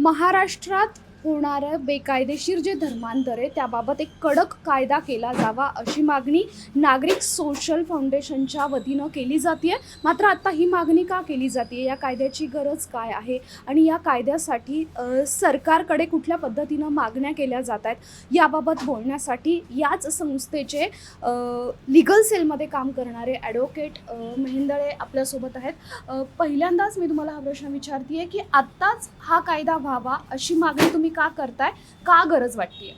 महाराष्ट्रात होणारं बेकायदेशीर जे धर्मांतर आहे त्याबाबत एक कडक कायदा केला जावा अशी मागणी नागरिक सोशल फाउंडेशनच्या वतीनं केली जाते मात्र आता ही मागणी का केली जाते या कायद्याची गरज काय आहे? आणि या कायद्यासाठी सरकारकडे कुठल्या पद्धतीनं मागण्या केल्या जात आहेत? याबाबत बोलण्यासाठी याच संस्थेचे लिगल सेलमध्ये काम करणारे ॲडव्होकेट मेहेंदळे आपल्यासोबत आहेत. पहिल्यांदाच मी तुम्हाला हा प्रश्न विचारते की आत्ताच हा कायदा व्हावा अशी मागणी तुम्ही का करताय? का गरज वाटते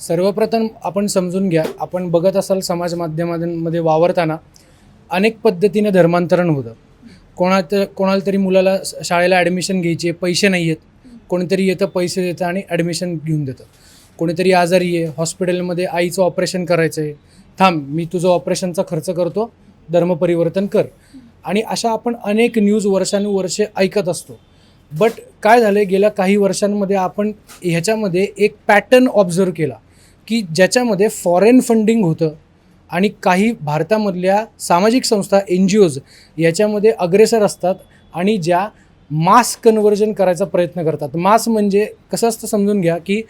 सर्वप्रथम आपण समजून घ्या आपण बघत असाल समाज माध्यमांमध्ये वावरताना अनेक पद्धतीने धर्मांतरण होतं. कोणात कोणाला तरी मुलाला शाळेला ॲडमिशन घ्यायची आहे पैसे नाही आहेत. कोणीतरी येतं पैसे देतं आणि ॲडमिशन घेऊन देतं. कोणीतरी आजारी आहे हॉस्पिटलमध्ये आईचं ऑपरेशन करायचं आहे थांब मी तुझं ऑपरेशनचा खर्च करतो धर्मपरिवर्तन कर. आणि अशा आपण अनेक न्यूज वर्षानुवर्षे ऐकत असतो. बट काय झालं गेल्या काही वर्षांमध्ये आपण ह्याच्यामध्ये एक पॅटर्न ऑब्झर्व केला की ज्याच्यामध्ये फॉरेन फंडिंग होतं आणि काही भारतामधल्या सामाजिक संस्था एन जी ओज याच्यामध्ये अग्रेसर असतात आणि ज्या मास कन्व्हर्जन करायचा प्रयत्न करतात. मास म्हणजे कसं असतं समजून घ्या की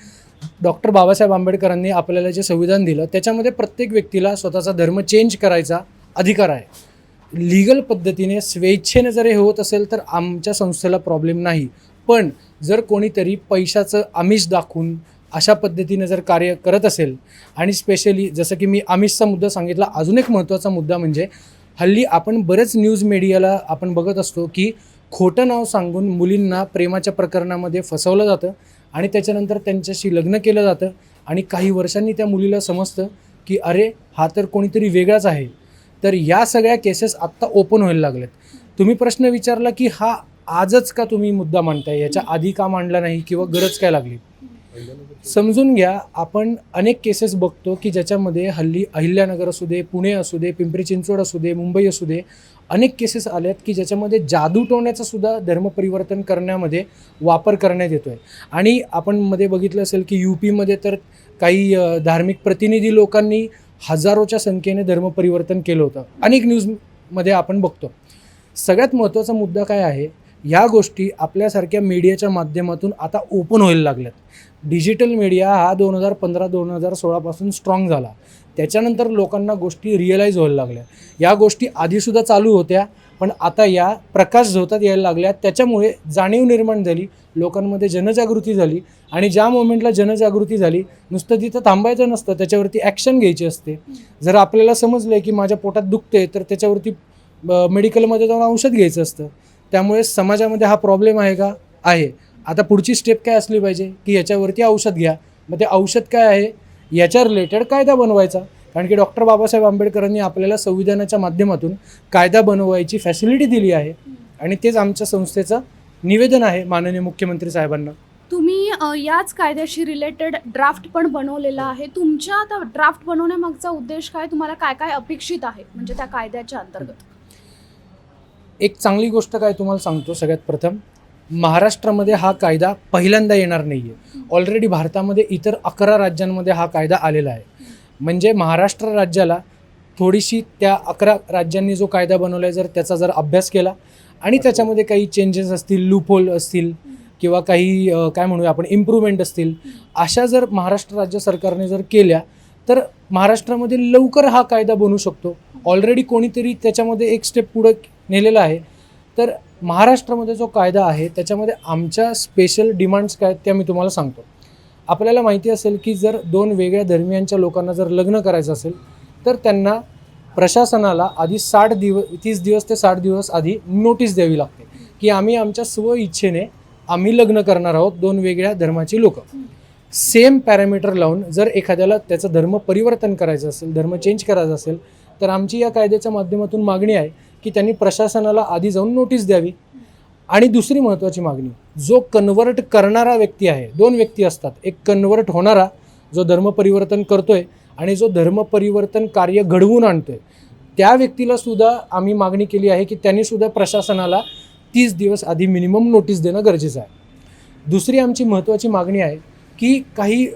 डॉक्टर बाबासाहेब आंबेडकरांनी आपल्याला जे संविधान दिलं त्याच्यामध्ये प्रत्येक व्यक्तीला स्वतःचा धर्म चेंज करायचा अधिकार आहे. लिगल पद्धतीने स्वेच्छेने जर हे होत असेल तर आमच्या संस्थेला प्रॉब्लेम नाही. पण जर कोणीतरी पैशाचं आमिष दाखवून अशा पद्धतीने जर कार्य करत असेल आणि स्पेशली जसं की मी आमिषचा मुद्दा सांगितला अजून एक महत्त्वाचा मुद्दा म्हणजे हल्ली आपण बरेच न्यूज मीडियाला आपण बघत असतो की खोटं नाव सांगून मुलींना प्रेमाच्या प्रकरणामध्ये फसवलं जातं आणि त्याच्यानंतर त्यांच्याशी लग्न केलं जातं आणि काही वर्षांनी त्या मुलीला समजतं की अरे हा तर कोणीतरी वेगळाच आहे. तर या सगळ्या केसेस आत्ता ओपन व्हायला लागल्यात तुम्ही प्रश्न विचारला की हा आजच का तुम्ही मुद्दा मांडताय? याच्या आधी का मांडला नाही किंवा गरज काय लागली? समजून घ्या आपण अनेक केसेस बघतो की ज्याच्यामध्ये हल्ली अहिल्यानगर असू दे पुणे असू दे पिंपरी चिंचवड असू दे मुंबई असू दे अनेक केसेस आल्यात की ज्याच्यामध्ये जादू टोण्याचा सुद्धा धर्मपरिवर्तन करण्यामध्ये वापर करण्यात येतो आहे आणि आपण मध्ये बघितलं असेल की यू पीमध्ये तर काही धार्मिक प्रतिनिधी लोकांनी हजारोच्या संख्येने धर्मपरिवर्तन केलं होतं. अनेक न्यूजमध्ये आपण बघतो. सगळ्यात महत्त्वाचा मुद्दा काय आहे? या गोष्टी आपल्यासारख्या मीडियाच्या माध्यमातून आता ओपन व्हायला लागल्यात. डिजिटल मीडिया हा दोन हजार पंधरा दोन हजार सोळापासून स्ट्रॉंग झाला. त्याच्यानंतर लोकांना गोष्टी रिअलाईज व्हायला लागल्या. या गोष्टी आधीसुद्धा चालू होत्या. पण आता या प्रकाश झोतात यायला लागल्या त्याच्यामुळे जाणीव निर्माण झाली लोकांमध्ये जनजागृती झाली आणि ज्या मोमेंटला जनजागृती झाली नुसतं तिथं थांबायचं नसतं त्याच्यावरती ॲक्शन घ्यायची असते. जर आपल्याला समजलं की माझ्या पोटात दुखते तर त्याच्यावरती मेडिकलमध्ये जाऊन औषध घ्यायचं असतं. त्यामुळे समाजामध्ये हा प्रॉब्लेम आहे का? आहे. आता पुढची स्टेप काय असली पाहिजे? की याच्यावरती औषध घ्या. मग ते औषध काय आहे? याच्या रिलेटेड कायदा बनवायचा. कारण की डॉक्टर बाबासाहेब आंबेडकरांनी आपल्याला संविधानाच्या माध्यमातून कायदा बनवायची फॅसिलिटी दिली आहे. आणि तेच आमच्या संस्थेचं निवेदन आहे माननीय मुख्यमंत्री साहेबांना. तुम्ही याच कायद्याशी रिलेटेड ड्राफ्ट पण बनवलेला आहे. तुमच्या आता ड्राफ्ट बनवण्यामागचा उद्देश काय? तुम्हाला काय काय अपेक्षित आहे? म्हणजे त्या कायद्याच्या अंतर्गत. एक चांगली गोष्ट काय तुम्हाला सांगतो सगळ्यात प्रथम. महाराष्ट्रामध्ये हा कायदा पहिल्यांदा येणार नाही आहे ऑलरेडी भारतामध्ये इतर अकरा राज्यांमध्ये हा कायदा आलेला आहे. म्हणजे महाराष्ट्र राज्याला थोडीशी त्या अकरा राज्यांनी जो कायदा बनवला आहे जर त्याचा जर अभ्यास केला आणि त्याच्यामध्ये काही चेंजेस असतील लूपहोल असतील किंवा काही काय म्हणूया आपण इम्प्रूव्हमेंट असतील अशा जर महाराष्ट्र राज्य सरकारने जर केल्या तर महाराष्ट्रामध्ये लवकर हा कायदा बनू शकतो. ऑलरेडी कोणीतरी त्याच्यामध्ये एक स्टेप पुढं नेलेला आहे. तर महाराष्ट्रामध्ये जो कायदा आहे त्याच्यामध्ये आमच्या स्पेशल डिमांड्स काय त्या मी तुम्हाला सांगतो. आपल्याला माहिती असेल की जर दोन वेगळ्या धर्मियांच्या लोकांना जर लग्न करायचं असेल तर त्यांना प्रशासनाला आधी साठ दिवस तीस दिवस ते साठ दिवस आधी नोटीस द्यावी लागते की आम्ही आमच्या स्व इच्छेने आम्ही लग्न करणार आहोत दोन वेगळ्या धर्माची लोक. सेम पॅरामीटर लावून जर एखाद्याला त्याचं धर्म परिवर्तन करायचं असेल धर्म चेंज करायचा असेल तर आमची या कायद्याच्या माध्यमातून मागणी आहे की त्यांनी प्रशासनाला आधी जाऊन नोटीस द्यावी. आणि दुसरी महत्त्वाची मागणी जो कन्वर्ट करणारा व्यक्ती आहे दोन व्यक्ती असतात. एक कन्वर्ट होणारा जो धर्मपरिवर्तन करतोय आणि जो धर्मपरिवर्तन कार्य घडवून आणतोय. त्या व्यक्तीला सुद्धा आम्ही मागणी केली आहे की त्यांनी सुद्धा प्रशासनाला तीस दिवस आधी मिनिमम नोटीस देणं गरजेचं आहे. दुसरी आमची महत्त्वाची मागणी आहे की काही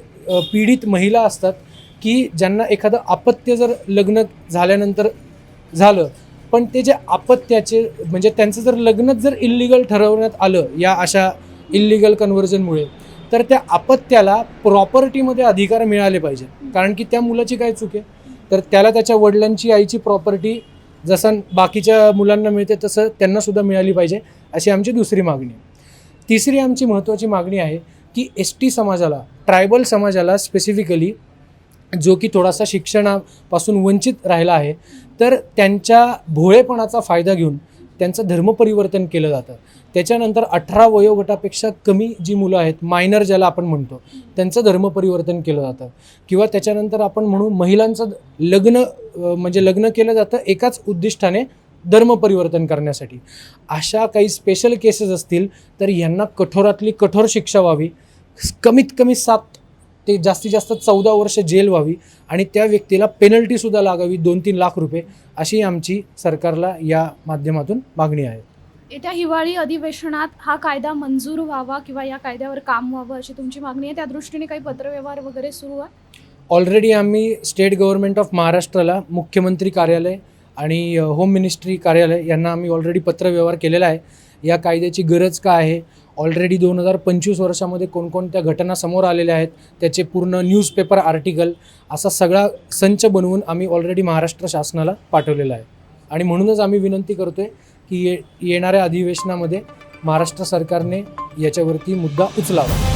पीडित महिला असतात की ज्यांना एखादं अपत्य जर लग्न झाल्यानंतर झालं पण ते जे अपत्याचे म्हणजे त्यांचं जर लग्नच जर इल्लिगल ठरवण्यात आलं या अशा इल्लिगल कन्व्हर्जनमुळे तर त्या अपत्याला प्रॉपर्टीमध्ये अधिकार मिळाले पाहिजे कारण की त्या मुलाची काय चूक आहे? तर त्याला त्याच्या वडिलांची आईची प्रॉपर्टी जसं बाकीच्या मुलांना मिळते तसं त्यांना सुद्धा मिळाली पाहिजे अशी आमची दुसरी मागणी आहे. तिसरी आमची महत्त्वाची मागणी आहे की एस टी समाजाला ट्रायबल समाजाला स्पेसिफिकली जो की थोडासा शिक्षणापासून वंचित राहिला आहे तर त्यांच्या भोळेपणाचा फायदा घेऊन त्यांचं धर्मपरिवर्तन केलं जातं. त्याच्यानंतर अठरा वयोगटापेक्षा कमी जी मुलं आहेत मायनर ज्याला आपण म्हणतो त्यांचं धर्मपरिवर्तन केलं जातं. किंवा त्याच्यानंतर आपण म्हणू महिलांचं लग्न म्हणजे लग्न केलं जातं एकाच उद्दिष्टाने धर्मपरिवर्तन करण्यासाठी. अशा काही स्पेशल केसेस असतील तर यांना कठोरातली कठोर शिक्षा व्हावी. कमीत कमी सात ते जास्तीत जास्त चौदा वर्ष जेल व्हावी आणि त्या व्यक्तीला पेनल्टीसुद्धा लागावी दोन तीन लाख रुपये अशी आमची सरकारला या माध्यमातून मागणी आहे. येत्या हिवाळी अधिवेशनात हा कायदा मंजूर व्हावा किंवा या कायद्यावर काम व्हावं अशी तुमची मागणी आहे? त्या दृष्टीने काही पत्रव्यवहार वगैरे सुरू आहे? ऑलरेडी आम्ही स्टेट गव्हर्नमेंट ऑफ महाराष्ट्राला मुख्यमंत्री कार्यालय आणि होम मिनिस्ट्री कार्यालय यांना आम्ही ऑलरेडी पत्रव्यवहार केलेला आहे. या कायद्याची गरज काय आहे? ऑलरेडी दोन हजार पंचवीस वर्षामध्ये कोणकोणत्या घटना समोर आलेल्या आहेत? त्याचे पूर्ण न्यूजपेपर आर्टिकल असा सगळा संच बनवून आम्ही ऑलरेडी महाराष्ट्र शासनाला पाठवलेला आहे. आणि म्हणूनच आम्ही विनंती करतो आहे की ये येणाऱ्या अधिवेशनामध्ये महाराष्ट्र सरकारने याच्यावरती मुद्दा उचलावा.